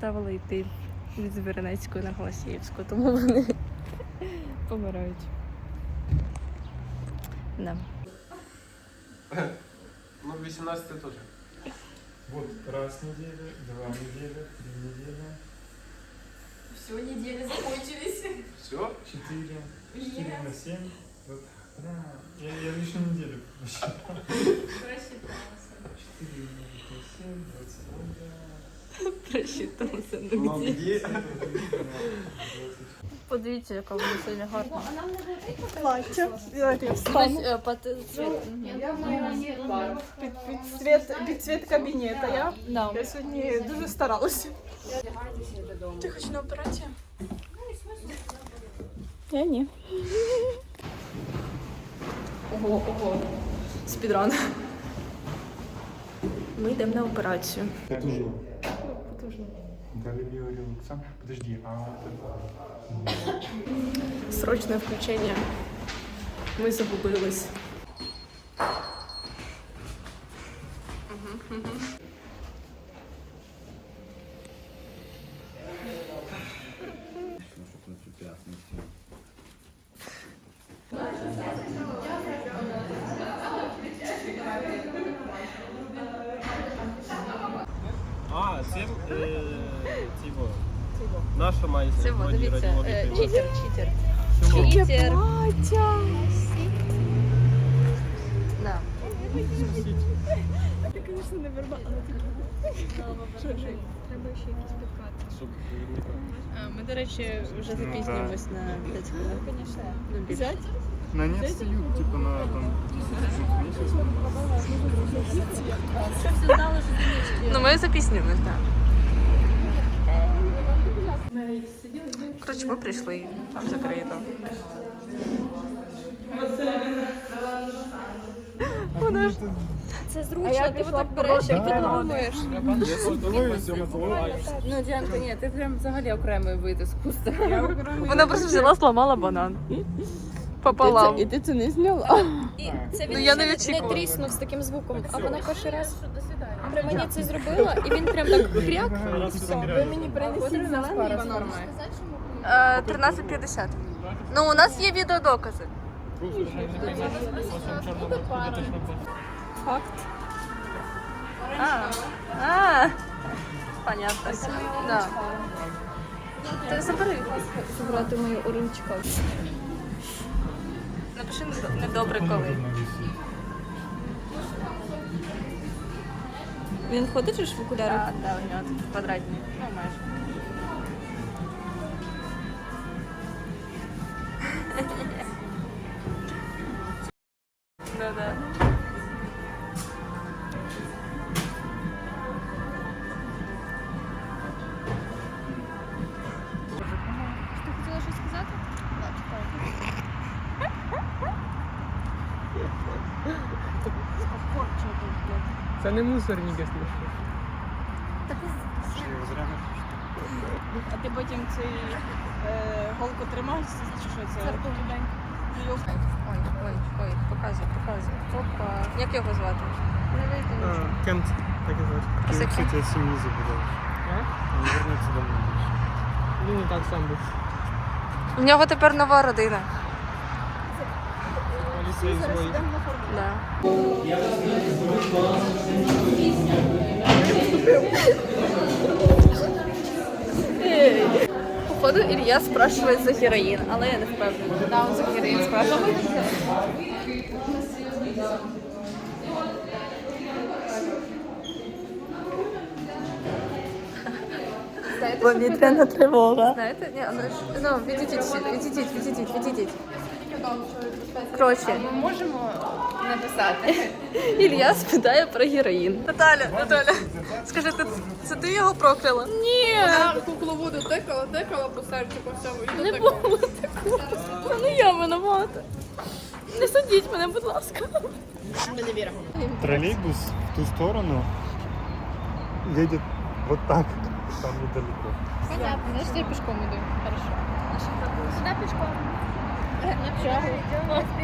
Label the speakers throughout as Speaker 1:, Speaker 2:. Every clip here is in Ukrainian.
Speaker 1: Заставили йти від Звіринецької на Голосіївську, тому вони помирають. Да.
Speaker 2: Ну, 18 теж.
Speaker 3: Вот раз неделя, два недели, три недели,
Speaker 4: Все, недели закончились.
Speaker 2: Все?
Speaker 3: четыре, четыре на семь. Вот, да, я, я лишнюю неделю посчитал. два,
Speaker 1: Просчитався
Speaker 2: Ну, где?
Speaker 1: Подивіться, яка вона сьогодні гарна.
Speaker 5: Плаття. Давайте я встану.
Speaker 1: Е, цвіт.
Speaker 5: Під, під, цвіт, під цвіт кабінета. Я,
Speaker 1: Да.
Speaker 5: я сьогодні дуже старалася. Ти хоч на операцію?
Speaker 1: Я ні. Ого, ого. Спідран. Ми йдемо на операцію.
Speaker 3: Говорил, сам, подожди, а вот это...
Speaker 1: Мы загубились.
Speaker 2: А, це е, Тіво. Наша має
Speaker 1: Це
Speaker 2: сьогодні
Speaker 1: дивіться, е, читер, читер.
Speaker 2: Чому?
Speaker 1: Читер.
Speaker 5: Плаття.
Speaker 1: Да.
Speaker 5: Ти, звісно, не верба, але ти Що, що? Треба ще якісь підкати.
Speaker 2: Щоб не
Speaker 1: Ми, до речі, вже запізнюємось на 5 хвилин. Ну.
Speaker 5: Взять?
Speaker 3: На нет стою, типа на там 10 месяцев.
Speaker 1: Ну, ми запізнюємось, так. Коротше, ми прийшли, там закрито. Вона ж
Speaker 4: Це зручно, ти отак береш як ти плануєш.
Speaker 1: Ну, Діанка, ні, ти прям взагалі окремий вид іскусства. Вона просто взяла, сломала банан. Пополам.
Speaker 4: І ти це не зняла. І це він
Speaker 1: Ну, я
Speaker 4: ще
Speaker 1: не
Speaker 4: не,
Speaker 1: очікувала.
Speaker 4: тріснув з таким звуком, а вона перший раз при мені це зробила, і він прям так кряк. Все, ви мені принесіть зелений банан.
Speaker 1: Е, 13.50. Ну, у нас є відеодокази.
Speaker 4: Факт.
Speaker 1: А, а, понятно. Да. Ти забери.
Speaker 4: Забрати мою урунчика.
Speaker 1: Напиши недо- недобре коли.
Speaker 4: Він ходить же ж в окулярах?
Speaker 1: Так, да, у нього тут квадратні. Ну, майже.
Speaker 2: Це не мусорник, якщо що.
Speaker 5: А ти потім цей е, голку тримаєшся, чи що це?
Speaker 1: Ой, ой, ой, показуй, показуй. Опа. Як його звати? Не вийде нічого.
Speaker 2: Кент, так і звати.
Speaker 1: А це
Speaker 3: кстати, от семьи забудешь. Он вернется домой больше.
Speaker 2: Він і так сам був.
Speaker 1: У нього тепер нова родина.
Speaker 2: Поліцей свої.
Speaker 1: Да. Походу Илья спрашивает за героин, але я не впевнена.
Speaker 4: Да, он за героїн спрашиває.
Speaker 1: Повітряна тривога. Знаєте, ні, але ж, ну, відійдіть, відійдіть, відійдіть, відійдіть. Коротше,
Speaker 4: Ми можемо написати.
Speaker 1: Ілья спитає про героїн. Наталя, Наталя, скажи, ти, це ти його прокляла? Ні,
Speaker 4: Кукловоду тикала, тикала по серцю по всьому. І
Speaker 1: не було такого. Це не я винувата. Не судіть мене, будь ласка.
Speaker 4: Ми не віримо.
Speaker 3: Троллейбус в ту сторону едет вот так, там недалеко.
Speaker 4: Понятно, значить я пішком іду. Хорошо. Сюди пішком.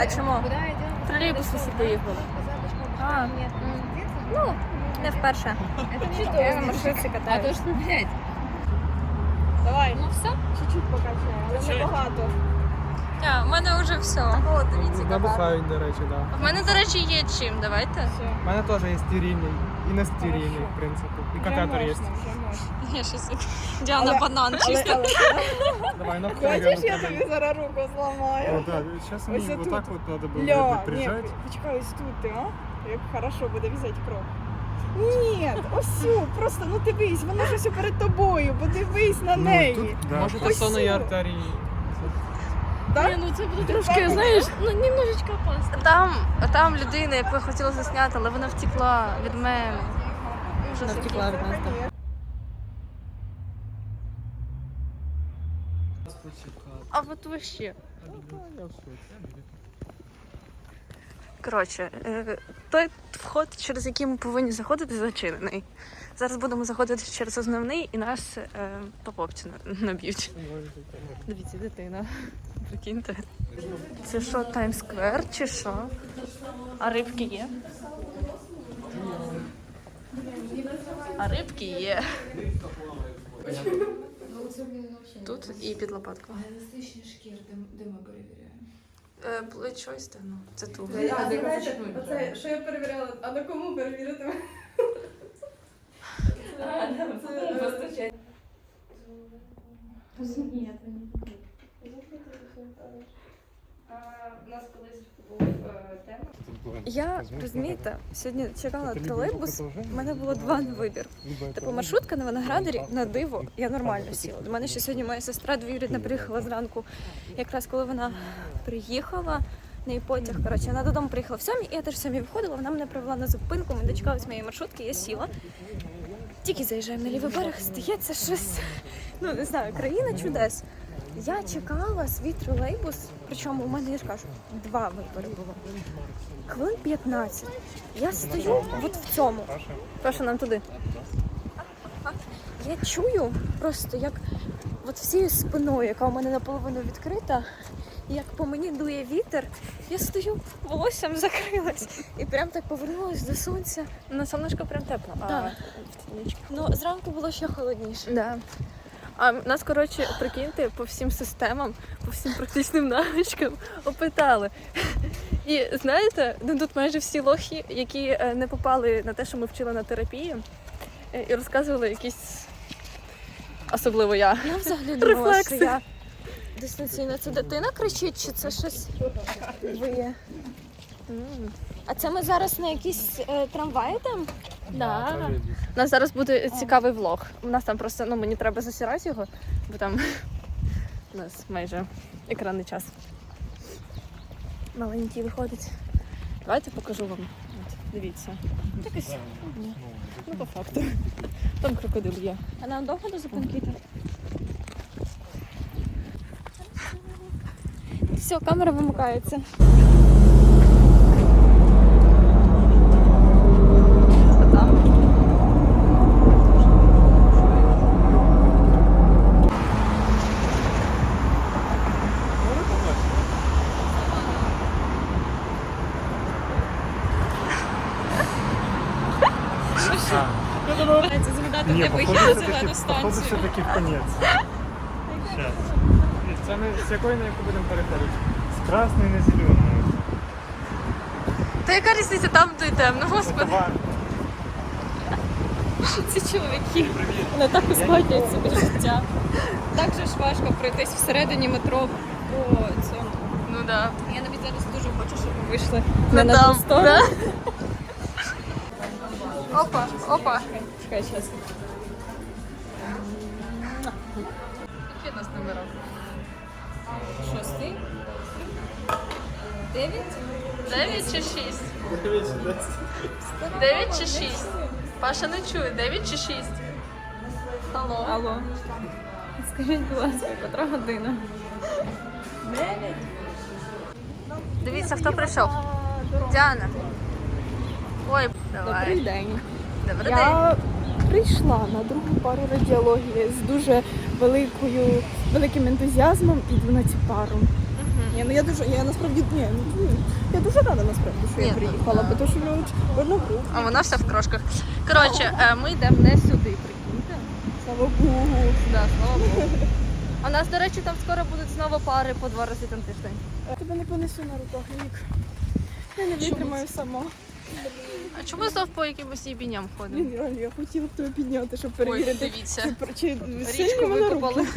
Speaker 1: А чому?
Speaker 4: Куда йдемо?
Speaker 1: Тролейбус всі поїхали. А.
Speaker 4: Нет, ну, Ну, не вперше. Я на маршрутці катаюсь.
Speaker 1: блядь.
Speaker 5: Давай,
Speaker 4: Ну все?
Speaker 5: чуть-чуть покачаємо, але
Speaker 2: Чуть-чуть.
Speaker 5: небагато.
Speaker 4: А, у мене вже все. О, дивіться,
Speaker 2: Набухають, до речі, так. Да.
Speaker 1: В мене, до речі, є чим. Давайте.
Speaker 5: Все.
Speaker 2: У мене теж є стирільний. І не стирільний, в принципі. І
Speaker 5: Вже
Speaker 2: катетер є.
Speaker 5: можна, вже можна.
Speaker 1: Я щось Діана
Speaker 5: Але-
Speaker 1: банан
Speaker 5: Але,
Speaker 1: чисто.
Speaker 5: але,
Speaker 2: Давай, на
Speaker 5: Хочеш, я тобі зараз руку
Speaker 3: О,
Speaker 5: зламаю?
Speaker 3: сейчас
Speaker 5: Ось
Speaker 3: мне вот
Speaker 5: отут.
Speaker 3: так вот надо было
Speaker 5: Ля,
Speaker 3: наверное,
Speaker 5: ні,
Speaker 3: прижать.
Speaker 5: почекай, ось тут ти, а? Як хорошо буде взяти кров. Ні, ось сю, просто ну дивись, вона ж ось перед тобою, подивись на
Speaker 3: Ну,
Speaker 5: неї.
Speaker 3: тут, да,
Speaker 2: Можете
Speaker 5: Ось
Speaker 2: сонної
Speaker 5: сюди.
Speaker 2: артерії.
Speaker 5: Так?
Speaker 1: ну це буде
Speaker 5: трошки,
Speaker 1: знаєш, ну немножечко опасно. Там, там людина, яку я хотіла засняти, але вона втекла від мене. Ужас який.
Speaker 2: від нас.
Speaker 1: А от вообще. Коротше, е, той вход, через який ми повинні заходити, зачинений. Зараз будемо заходити через основний і нас е, по попці наб'ють. Дивіться, дитина. Прикиньте. Це що, Таймсквер чи що? А рибки є? А рибки є. Тут і під лопаткою.
Speaker 6: Еластичні шкір, де, де ми перевіряємо.
Speaker 1: Е, плечо і стегно. Це тут.
Speaker 5: Оце, що я перевіряла, а на кому перевірити?
Speaker 1: У нас колись був тема.
Speaker 4: Я розумієте, сьогодні чекала тролейбус. У мене було два на вибір. Типу маршрутка на Виноградарі на диво. Я нормально сіла. До мене ще сьогодні моя сестра двоюрідна приїхала зранку. Якраз коли вона приїхала. На її потяг, коротше, вона додому приїхала в сьомій, і я теж в сьомій виходила, вона мене привела на зупинку, ми дочекались моєї маршрутки, я сіла. Тільки заїжджаємо на лівий берег, здається, щось, ну не знаю, країна чудес. Я чекала свій тролейбус, причому у мене, я ж кажу, два вибори було. Хвилин 15. Я стою от в цьому. Прошу нам туди. Я чую просто, як от всією спиною, яка у мене наполовину відкрита, як по мені дує вітер, я стою, волоссям закрилась і прям так повернулась до сонця.
Speaker 1: На сонечко прям тепло. а в.
Speaker 4: Ну, зранку було ще холодніше.
Speaker 1: Да. А нас, коротше, прикиньте, по всім системам, по всім практичним навичкам опитали. І знаєте, ну тут майже всі лохи, які е, не попали на те, що ми вчили на терапії, е, і розказували якісь. Особливо я.
Speaker 4: Я взагалі думала, що я дистанційно. Це дитина кричить, чи це щось виє? А це ми зараз на якійсь е, трамваї там?
Speaker 1: Да. У нас зараз буде цікавий влог. У нас там просто ну мені треба засирати його, бо там у нас майже екранний час. Маленький виходить. Давайте покажу вам. От, дивіться. Якось. ні. Ну, по факту. Там крокодил є.
Speaker 4: А нам довго до зупинки? Все, камера вимикається.
Speaker 5: Це згадати
Speaker 3: Не,
Speaker 5: не
Speaker 3: походу,
Speaker 5: вихід на
Speaker 3: все-таки,
Speaker 5: зелену
Speaker 3: походу,
Speaker 5: станцію.
Speaker 3: Все-таки в конец. Сейчас.
Speaker 2: Це ми з якої на яку будемо переходити?
Speaker 3: С красной на зеленую.
Speaker 1: Та яка різниця там то й темно, господи.
Speaker 3: Товар.
Speaker 5: Ці чоловіки не так ускладнюють собі життя. Так же ж важко пройтись всередині метро по цьому.
Speaker 1: Ну да.
Speaker 5: Я навіть зараз дуже хочу, щоб ви вийшли
Speaker 1: Не
Speaker 5: не на
Speaker 1: там,
Speaker 5: ту сторону.
Speaker 1: Опа, опа.
Speaker 5: Чекай, зараз.
Speaker 1: Які у нас номера?
Speaker 5: Шостий. Дев'ять.
Speaker 1: Дев'ять чи шість? Дев'ять чи шість? Паша не чує, дев'ять чи шість? Алло.
Speaker 5: Алло. Скажіть, будь ласка, котра година?
Speaker 1: Дивіться, хто прийшов. Діана. Ой, давай.
Speaker 5: Добрий день.
Speaker 1: Добрий день.
Speaker 5: Прийшла на другу пару радіології з дуже великою, великим ентузіазмом і йду на цю пару. Ні, ну я дуже, я насправді ні, ну, я дуже рада насправді, що
Speaker 1: Ні,
Speaker 5: я приїхала, бо тому що от одну групу.
Speaker 1: А вона вся в крошках. Коротше, е, ми йдемо не сюди, прикиньте.
Speaker 5: Слава Богу.
Speaker 1: Да, слава Богу. А нас, до речі, там скоро будуть знову пари по два рази на тиждень.
Speaker 5: Тебе не понесу на руках, Нік. Я не витримаю сама.
Speaker 1: А чому ми знов по якимось їбіням ходимо?
Speaker 5: Блін, реально, я хотіла б тебе підняти, щоб
Speaker 1: Ой,
Speaker 5: перевірити.
Speaker 1: дивіться.
Speaker 5: Чи, чи
Speaker 1: Річку
Speaker 5: сильні мене
Speaker 1: викопали.
Speaker 5: руки.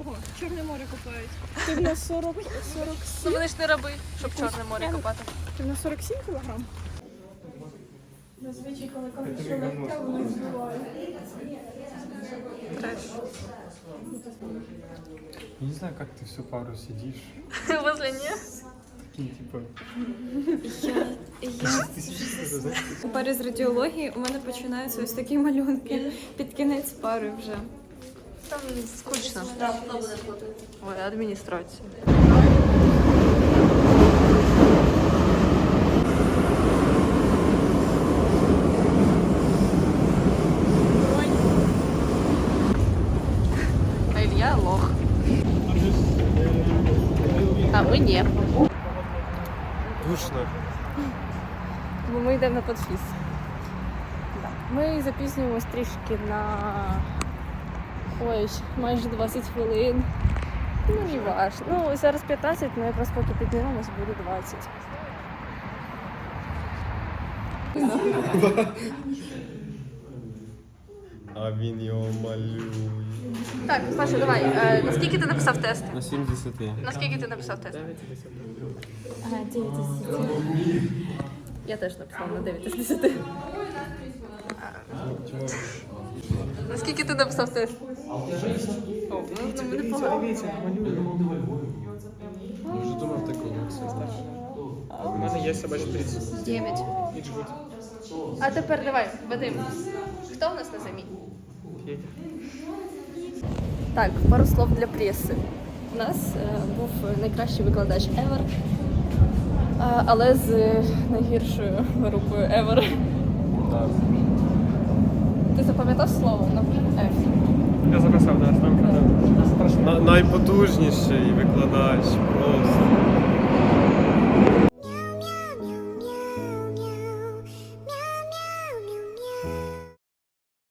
Speaker 5: Ого, Чорне море копають. Ти в нас 40, 40,
Speaker 1: Ну вони ж не раби, щоб Чорне море копати.
Speaker 5: ти в нас 47 кілограм? Зазвичай, коли кажуть, що легке, воно збиває.
Speaker 3: Я не знаю, как ты всю пару сидишь.
Speaker 1: Возле ні?
Speaker 3: Такие, типа...
Speaker 4: У парі з радіології у мене починаються ось такі малюнки під кінець пари вже.
Speaker 1: Там скучно. Ой, адміністрація. 56. Так. Ми запізнюємось стрішки на ой, майже 20 хвилин. Ну не важно. Ну, зараз 15, але якраз поки піднімемось, буде 20.
Speaker 2: А він його малює.
Speaker 1: Так, Саша, давай. е, Наскільки ти написав тест?
Speaker 2: На 70.
Speaker 1: Наскільки ти написав тест?
Speaker 2: 9 10.
Speaker 1: Я теж написала на 9 з 10. Наскільки ти написав тест? О, ну, ну, непогано.
Speaker 2: Вже думав такого все. У мене є собачий 30.
Speaker 1: 9. А тепер давай, Вадим. Хто у нас на заміні? Так, пару слов для преси. У нас е, був найкращий викладач Ever, е, Але з найгіршою групою Ever. Ти запам'ятав слово на F?
Speaker 2: Я записав, да, там Найпотужніший викладач просто.